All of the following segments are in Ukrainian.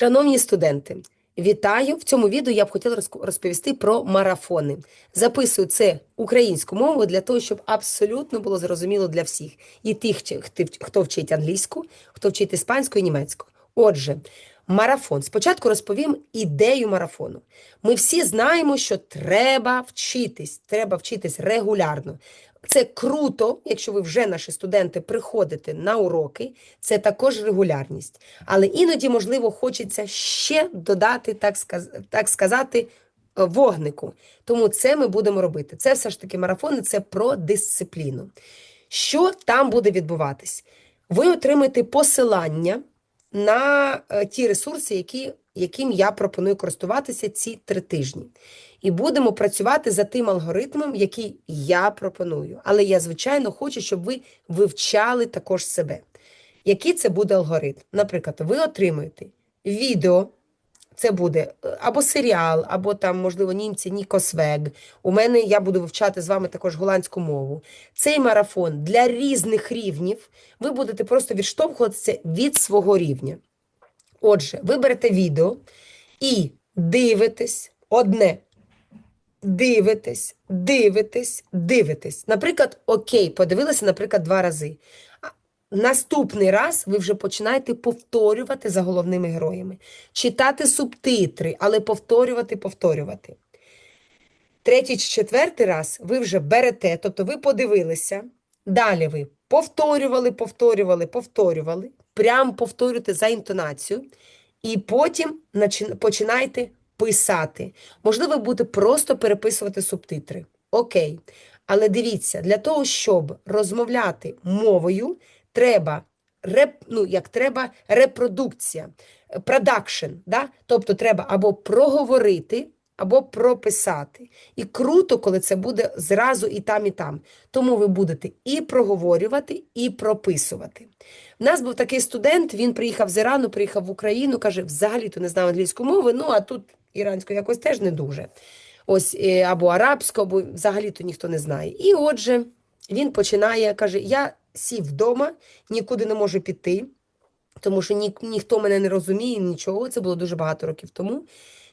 Шановні студенти, вітаю! В цьому відео я б хотіла розповісти про марафони. Записую це українською мовою для того, щоб абсолютно було зрозуміло для всіх. І тих, хто вчить англійську, хто вчить іспанську і німецьку. Отже, марафон. Спочатку розповім ідею марафону. Ми всі знаємо, що треба вчитись, треба вчитись регулярно. Це круто, якщо ви вже наші студенти приходите на уроки, це також регулярність. Але іноді, можливо, хочеться ще додати, так, сказ... так сказати, вогнику. Тому це ми будемо робити. Це все ж таки марафони, це про дисципліну. Що там буде відбуватись? Ви отримаєте посилання на е, ті ресурси, які, яким я пропоную користуватися ці три тижні. І будемо працювати за тим алгоритмом, який я пропоную. Але я, звичайно, хочу, щоб ви вивчали також себе. Який це буде алгоритм? Наприклад, ви отримуєте відео, це буде або серіал, або там, можливо, німці Нікосвег. У мене я буду вивчати з вами також голландську мову. Цей марафон для різних рівнів. Ви будете просто відштовхуватися від свого рівня. Отже, ви берете відео і дивитесь одне. Дивитесь, дивитесь, дивитесь. Наприклад, окей, подивилися, наприклад, два рази. Наступний раз ви вже починаєте повторювати за головними героями, читати субтитри, але повторювати, повторювати. Третій чи четвертий раз ви вже берете, тобто ви подивилися, далі ви повторювали, повторювали, повторювали, прям повторюєте за інтонацією, і потім починаєте писати. Можливо, будете просто переписувати субтитри. Окей. Але дивіться, для того, щоб розмовляти мовою, треба реп, ну, як треба репродукція, продакшн. Да? Тобто треба або проговорити, або прописати. І круто, коли це буде зразу і там, і там. Тому ви будете і проговорювати, і прописувати. У нас був такий студент, він приїхав з Ірану, приїхав в Україну, каже, взагалі-то не знав англійської мови, ну а тут іранською якось теж не дуже. Ось е, або арабську, або взагалі-то ніхто не знає. І отже, він починає, каже: Я сів вдома, нікуди не можу піти, тому що ні, ніхто мене не розуміє, нічого. Це було дуже багато років тому.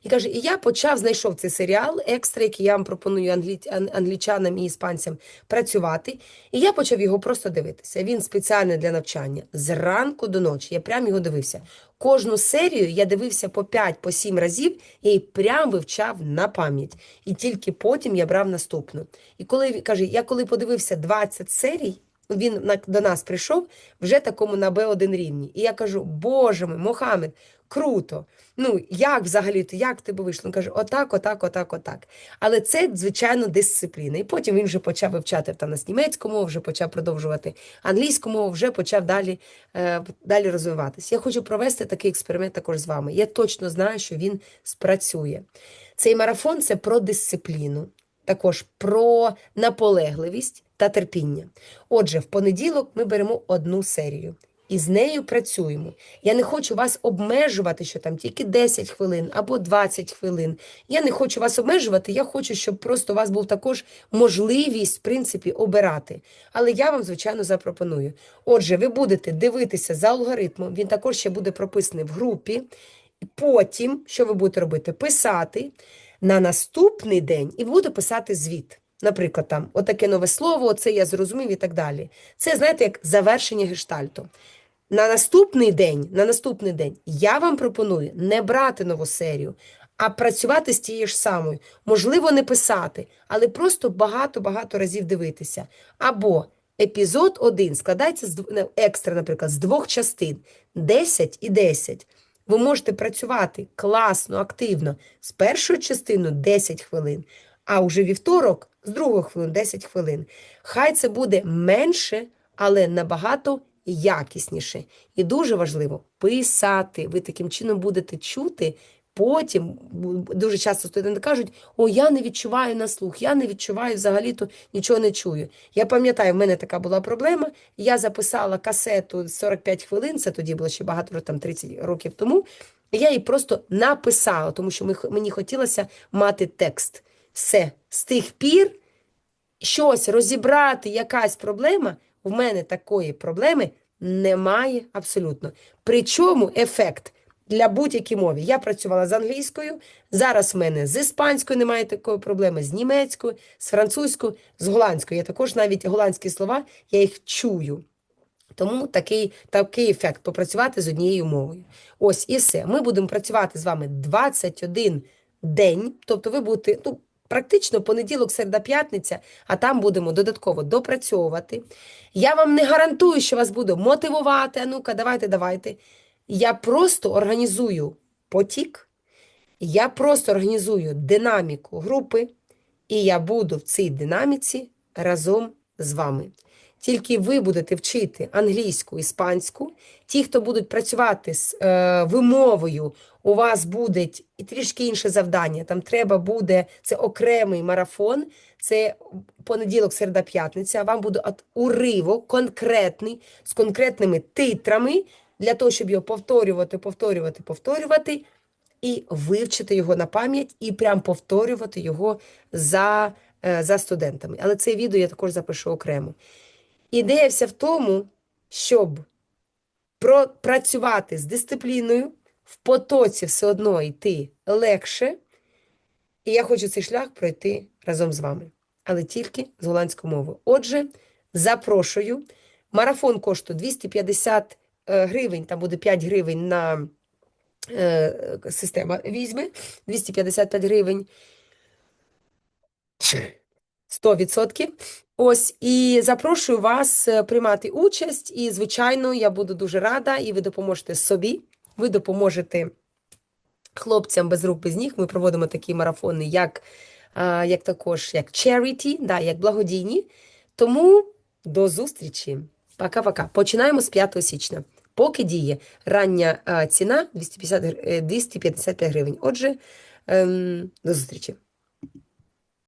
І каже, і я почав, знайшов цей серіал екстра, який я вам пропоную англі... англічанам і іспанцям працювати. І я почав його просто дивитися. Він спеціально для навчання зранку до ночі. Я прям його дивився. Кожну серію я дивився по 5 по 7 разів і її прям вивчав на пам'ять. І тільки потім я брав наступну. І коли каже, я коли подивився 20 серій. Він до нас прийшов вже такому на Б1 рівні. І я кажу: Боже мой, Мохамед, круто. Ну, як взагалі-то, як в тебе вийшло? Він каже, отак, отак, отак, отак. Але це, звичайно, дисципліна. І потім він вже почав вивчати там нас німецьку мову, вже почав продовжувати англійську мову, вже почав далі, е, далі розвиватися. Я хочу провести такий експеримент також з вами. Я точно знаю, що він спрацює. Цей марафон це про дисципліну, також про наполегливість та терпіння. Отже, в понеділок ми беремо одну серію. І з нею працюємо. Я не хочу вас обмежувати, що там тільки 10 хвилин або 20 хвилин. Я не хочу вас обмежувати. Я хочу, щоб просто у вас був також можливість, в принципі, обирати. Але я вам, звичайно, запропоную. Отже, ви будете дивитися за алгоритмом. Він також ще буде прописаний в групі. Потім, що ви будете робити? Писати на наступний день і буду писати звіт. Наприклад, там отаке нове слово, оце я зрозумів і так далі. Це, знаєте, як завершення гештальту. На наступний день, на наступний день я вам пропоную не брати нову серію, а працювати з тією ж самою. Можливо, не писати, але просто багато-багато разів дивитися. Або епізод один складається з дв- екстра, наприклад, з двох частин 10 і 10. Ви можете працювати класно, активно з першою частиною 10 хвилин, а вже вівторок з другої хвилин 10 хвилин. Хай це буде менше, але набагато якісніше. І дуже важливо писати. Ви таким чином будете чути. Потім дуже часто студенти кажуть: о, я не відчуваю на слух, я не відчуваю взагалі-то нічого не чую. Я пам'ятаю, в мене така була проблема. Я записала касету 45 хвилин, це тоді було ще багато там 30 років тому. Я її просто написала, тому що мені хотілося мати текст. Все, з тих пір щось розібрати, якась проблема, в мене такої проблеми немає абсолютно. Причому ефект для будь-якої мови. Я працювала з англійською, зараз в мене з іспанською немає такої проблеми, з німецькою, з французькою, з голландською. Я також навіть голландські слова, я їх чую. Тому такий, такий ефект попрацювати з однією мовою. Ось і все. Ми будемо працювати з вами 21 день, тобто ви будете ну, практично понеділок, середа, п'ятниця, а там будемо додатково допрацьовувати. Я вам не гарантую, що вас буду мотивувати. А ну-ка, давайте, давайте. Я просто організую потік, я просто організую динаміку групи, і я буду в цій динаміці разом з вами. Тільки ви будете вчити англійську, іспанську. Ті, хто будуть працювати з е, вимовою, у вас буде і трішки інше завдання. Там треба буде це окремий марафон, це понеділок, середа, п'ятниця. Вам буде уривок конкретний з конкретними титрами для того, щоб його повторювати, повторювати, повторювати і вивчити його на пам'ять, і прям повторювати його за, е, за студентами. Але це відео я також запишу окремо. Ідея вся в тому, щоб пропрацювати з дисципліною, в потоці все одно йти легше. І я хочу цей шлях пройти разом з вами, але тільки з голландською мовою. Отже, запрошую. Марафон коштує 250 е, гривень, там буде 5 гривень на е, система візьме, 255 гривень. 100%. Ось і запрошую вас е, приймати участь. І, звичайно, я буду дуже рада, і ви допоможете собі. Ви допоможете хлопцям без рук, без ніг. Ми проводимо такі марафони, як, як також як charity, да, як благодійні. Тому до зустрічі. Пока-пока. Починаємо з 5 січня. Поки діє рання ціна 250, гр- е, 255 гривень. Отже, ем, до зустрічі.